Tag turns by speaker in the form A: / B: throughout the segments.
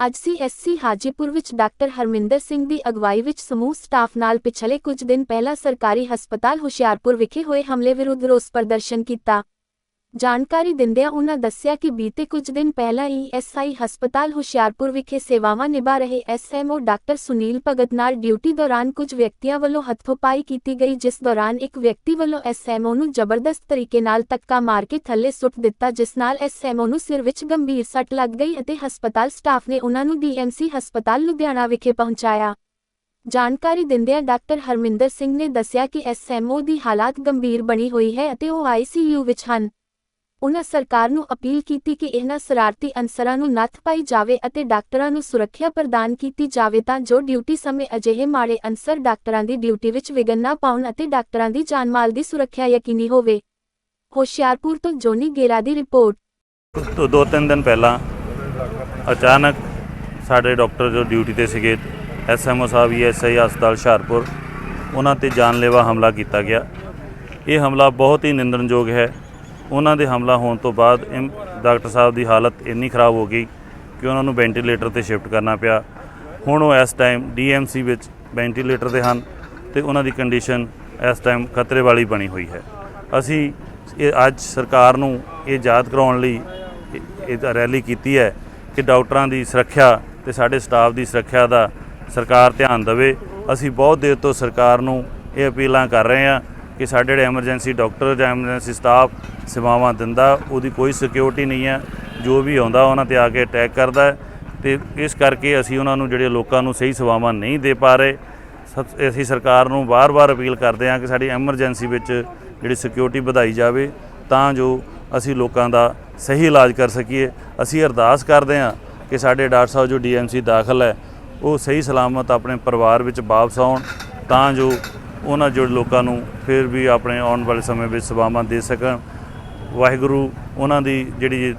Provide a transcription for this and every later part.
A: ਅੱਜ ਸੀਐਸਸੀ ਹਾਜੀਪੁਰ ਵਿੱਚ ਡਾਕਟਰ ਹਰਮਿੰਦਰ ਸਿੰਘ ਦੀ ਅਗਵਾਈ ਵਿੱਚ ਸਮੂਹ ਸਟਾਫ ਨਾਲ ਪਿਛਲੇ ਕੁਝ ਦਿਨ ਪਹਿਲਾਂ ਸਰਕਾਰੀ ਹਸਪਤਾਲ ਹੁਸ਼ਿਆਰਪੁਰ ਵਿਖੇ ਹੋਏ ਹਮਲੇ ਵਿਰੁੱਧ ਰੋਸ ਪ੍ਰਦਰਸ਼ਨ ਕੀਤਾ। ਜਾਣਕਾਰੀ ਦਿੰਦਿਆਂ ਉਨ੍ਹਾਂ ਦੱਸਿਆ ਕਿ ਬੀਤੇ ਕੁਝ ਦਿਨ ਪਹਿਲਾਂ ਈਐਸਆਈ ਹਸਪਤਾਲ ਹੁਸ਼ਿਆਰਪੁਰ ਵਿਖੇ ਸੇਵਾਵਾਂ ਨਿਭਾ ਰਹੇ ਐਸਐਮਓ ਡਾਕਟਰ ਸੁਨੀਲ ਭਗਤ ਨਾਲ ਡਿਊਟੀ ਦੌਰਾਨ ਕੁਝ ਵਿਅਕਤੀਆਂ ਵੱਲੋਂ ਹੱਥੋਂਪਾਈ ਕੀਤੀ ਗਈ, ਜਿਸ ਦੌਰਾਨ ਇੱਕ ਵਿਅਕਤੀ ਵੱਲੋਂ ਐਸਐਮਓ ਨੂੰ ਜ਼ਬਰਦਸਤ ਤਰੀਕੇ ਨਾਲ ਧੱਕਾ ਮਾਰ ਕੇ ਥੱਲੇ ਸੁੱਟ ਦਿੱਤਾ, ਜਿਸ ਨਾਲ ਐਸਐਮਓ ਨੂੰ ਸਿਰ ਵਿੱਚ ਗੰਭੀਰ ਸੱਟ ਲੱਗ ਗਈ ਅਤੇ ਹਸਪਤਾਲ ਸਟਾਫ ਨੇ ਉਨ੍ਹਾਂ ਨੂੰ ਡੀਐਮਸੀ ਹਸਪਤਾਲ ਲੁਧਿਆਣਾ ਵਿਖੇ ਪਹੁੰਚਾਇਆ। ਜਾਣਕਾਰੀ ਦਿੰਦਿਆਂ ਡਾਕਟਰ ਹਰਮਿੰਦਰ ਸਿੰਘ ਨੇ ਦੱਸਿਆ ਕਿ ਐਸਐਮਓ ਦੀ ਹਾਲਾਤ ਗੰਭੀਰ ਬਣੀ ਹੋਈ ਹੈ ਅਤੇ ਉਹ ਆਈਸੀਯੂ ਵਿੱਚ ਹਨ। ਉਨ੍ਹਾਂ ਸਰਕਾਰ ਨੂੰ ਅਪੀਲ ਕੀਤੀ ਕਿ ਇਹਨਾਂ ਸਰਾਰਤੀ ਅਨਸਰਾਂ ਨੂੰ ਨੱਥ ਪਾਈ ਜਾਵੇ ਅਤੇ ਡਾਕਟਰਾਂ ਨੂੰ ਸੁਰੱਖਿਆ ਪ੍ਰਦਾਨ ਕੀਤੀ ਜਾਵੇ ਤਾਂ ਜੋ ਡਿਊਟੀ ਸਮੇਂ ਅਜਿਹੇ ਮਾੜੇ ਅਨਸਰ ਡਾਕਟਰਾਂ ਦੀ ਡਿਊਟੀ ਵਿੱਚ ਵਿਘਨ ਨਾ ਪਾਉਣ ਅਤੇ ਡਾਕਟਰਾਂ ਦੀ ਜਾਨਮਾਲ ਦੀ ਸੁਰੱਖਿਆ ਯਕੀਨੀ ਹੋਵੇ। ਹੋਸ਼ਿਆਰਪੁਰ ਤੋਂ ਜੋਨੀ ਗੇਰਾ ਦੀ ਰਿਪੋਰਟ।
B: ਤੋਂ ਦੋ ਤਿੰਨ ਦਿਨ ਪਹਿਲਾਂ ਅਚਾਨਕ ਸਾਡੇ ਡਾਕਟਰ ਜੋ ਡਿਊਟੀ ਤੇ ਸੀਗੇ ਐਸਐਮਓ ਸਾਹਿਬ ਈਐਸਆਈ ਹਸਪਤਾਲ ਹੁਸ਼ਿਆਰਪੁਰ, ਉਹਨਾਂ ਤੇ ਜਾਨਲੇਵਾ ਹਮਲਾ ਕੀਤਾ ਗਿਆ। ਇਹ ਹਮਲਾ ਬਹੁਤ ਹੀ ਨਿੰਦਣਯੋਗ ਹੈ। ਉਹਨਾਂ ਦੇ ਹਮਲਾ ਹੋਣ ਤੋਂ ਬਾਅਦ ਇਮ- ਡਾਕਟਰ ਸਾਹਿਬ ਦੀ ਹਾਲਤ ਇੰਨੀ ਖਰਾਬ ਹੋ ਗਈ ਕਿ ਉਹਨਾਂ ਨੂੰ ਵੈਂਟੀਲੇਟਰ ਤੇ ਸ਼ਿਫਟ ਕਰਨਾ ਪਿਆ। ਹੁਣ ਉਹ ਇਸ ਟਾਈਮ ਡੀਐਮਸੀ ਵਿੱਚ ਵੈਂਟੀਲੇਟਰ ਤੇ ਹਨ ਤੇ ਉਹਨਾਂ ਦੀ ਕੰਡੀਸ਼ਨ ਇਸ ਟਾਈਮ ਖਤਰੇ ਵਾਲੀ ਬਣੀ ਹੋਈ ਹੈ। ਅਸੀਂ ਇਹ ਅੱਜ ਸਰਕਾਰ ਨੂੰ ਇਹ ਯਾਦ ਕਰਾਉਣ ਲਈ ਇਹ ਰੈਲੀ ਕੀਤੀ ਹੈ ਕਿ ਡਾਕਟਰਾਂ ਦੀ ਸੁਰੱਖਿਆ ਤੇ ਸਾਡੇ ਸਟਾਫ ਦੀ ਸੁਰੱਖਿਆ ਦਾ ਸਰਕਾਰ ਧਿਆਨ ਦੇਵੇ। ਅਸੀਂ ਬਹੁਤ ਦੇਰ ਤੋਂ ਸਰਕਾਰ ਨੂੰ ਇਹ ਅਪੀਲਾਂ ਕਰ ਰਹੇ ਹਾਂ ਕਿ ਸਾਡੇ ਜਿਹੜੇ ਐਮਰਜੈਂਸੀ ਡਾਕਟਰ ਜਾਂ ਐਮਰਜੈਂਸੀ ਸਟਾਫ ਸੇਵਾਵਾਂ ਦਿੰਦਾ, ਉਹਦੀ ਕੋਈ ਸਿਕਿਉਰਿਟੀ ਨਹੀਂ ਹੈ। ਜੋ ਵੀ ਆਉਂਦਾ, ਉਹਨਾਂ ਤੇ ਆ ਕੇ ਅਟੈਕ ਕਰਦਾ ਹੈ। ਤੇ ਇਸ ਕਰਕੇ ਅਸੀਂ ਉਹਨਾਂ ਨੂੰ ਜਿਹੜੇ ਲੋਕਾਂ ਨੂੰ ਸਹੀ ਸੇਵਾਵਾਂ ਨਹੀਂ ਦੇ ਪਾ ਰਹੇ, ਸਤ- ਅਸੀਂ ਸਰਕਾਰ ਨੂੰ ਵਾਰ-ਵਾਰ ਅਪੀਲ ਕਰਦੇ ਹਾਂ ਕਿ ਸਾਡੀ ਐਮਰਜੈਂਸੀ ਵਿੱਚ ਜਿਹੜੀ ਸਿਕਿਉਰਿਟੀ ਵਧਾਈ ਜਾਵੇ, ਤਾਂ ਜੋ ਅਸੀਂ ਲੋਕਾਂ ਦਾ ਸਹੀ ਇਲਾਜ ਕਰ ਸਕੀਏ। ਅਸੀਂ ਅਰਦਾਸ ਕਰਦੇ ਹਾਂ ਕਿ ਸਾਡੇ ਡਾਕਟਰ ਸਾਹਿਬ ਜੋ ਡੀਐਮਸੀ ਦਾਖਲ ਹੈ, ਉਹ ਸਹੀ ਸਲਾਮਤ ਆਪਣੇ ਪਰਿਵਾਰ ਵਿੱਚ ਵਾਪਸ ਆਉਣ, ਤਾਂ ਜੋ ਉਹਨਾਂ ਜੋ ਲੋਕਾਂ ਨੂੰ ਫਿਰ ਵੀ ਆਪਣੇ ਆਉਣ ਵਾਲੇ ਸਮੇਂ ਵਿੱਚ ਸੇਵਾਵਾਂ ਦੇ ਸਕਣ। ਵਾਹਿਗੁਰੂ ਉਹਨਾਂ ਦੀ ਜਿਹੜੀ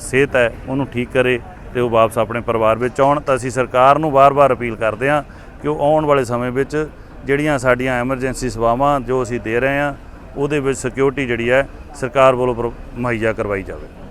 B: ਸਿਹਤ ਹੈ, ਉਹਨੂੰ ਠੀਕ ਕਰੇ ਤੇ ਉਹ ਵਾਪਸ ਆਪਣੇ ਪਰਿਵਾਰ ਵਿੱਚ ਆਉਣ। ਤਾਂ ਅਸੀਂ ਸਰਕਾਰ ਨੂੰ ਵਾਰ-ਵਾਰ ਅਪੀਲ ਕਰਦੇ ਹਾਂ ਕਿ ਉਹ ਆਉਣ ਵਾਲੇ ਸਮੇਂ ਵਿੱਚ ਜਿਹੜੀਆਂ ਸਾਡੀਆਂ ਐਮਰਜੈਂਸੀ ਸੇਵਾਵਾਂ ਜੋ ਅਸੀਂ ਦੇ ਰਹੇ ਹਾਂ, ਉਹਦੇ ਵਿੱਚ ਸਿਕਿਉਰਿਟੀ ਜਿਹੜੀ ਹੈ, ਸਰਕਾਰ ਵੱਲੋਂ ਪ੍ਰੋ- ਮੁਹੱਈਆ ਕਰਵਾਈ ਜਾਵੇ।